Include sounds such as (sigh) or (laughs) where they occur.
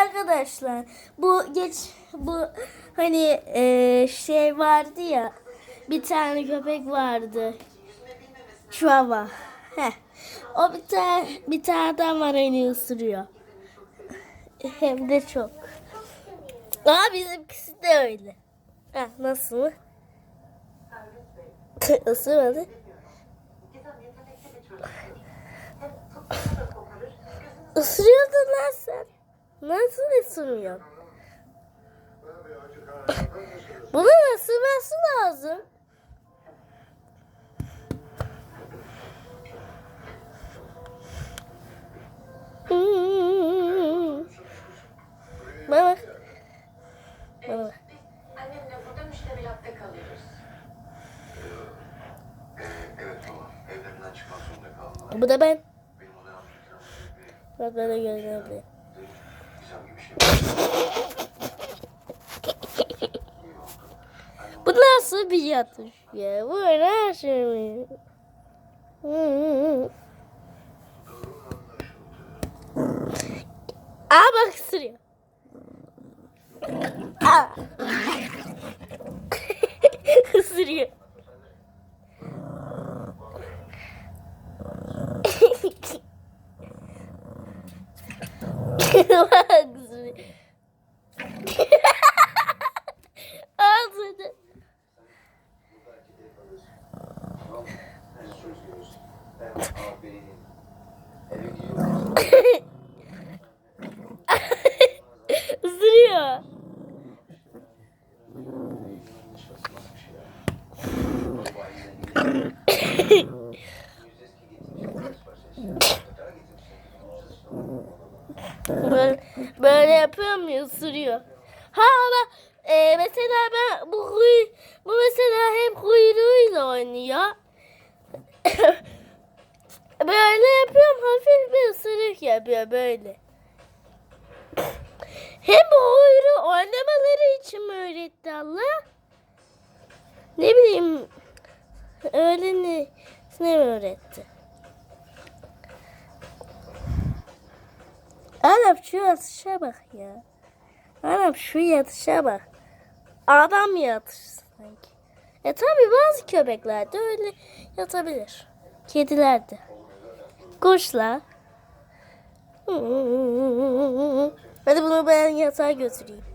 Arkadaşlar bu geç bu hani e, şey vardı ya bir tane köpek vardı. Chihuahua. Heh. O bir tane bir tane adam var beni ısırıyor. Hem de çok. Aa bizimkisi de öyle. Ha, nasıl? (laughs) Isırmadı. Isırıyordun lan sen. Nasıl ısırmıyorsun? (laughs) Bunu ısırması lazım. Bana bak. Bana bak. Annemle burada kalıyoruz. Bu da ben. Bak gibi bir şey. (laughs) Bu nasıl bir yatış ya? Bu nasıl bir... Hmm. Aa bak ısırıyor. Aa. (laughs) Isırıyor. (laughs) bak (laughs) Isırıyor. Böyle, böyle yapıyorum ya ısırıyor. Ha ama e, mesela ben bu huy, bu böyle yapıyorum hafif bir ısırık yapıyor böyle. Hem oyunu oynamaları için mi öğretti Allah? Ne bileyim öyle ne, ne öğretti? Anam şu yatışa bak ya. Anam şu yatışa bak. Adam yatış sanki. E tabi bazı köpekler de öyle yatabilir. Kediler de. Kuşlar. Hadi bunu ben yatağa götüreyim.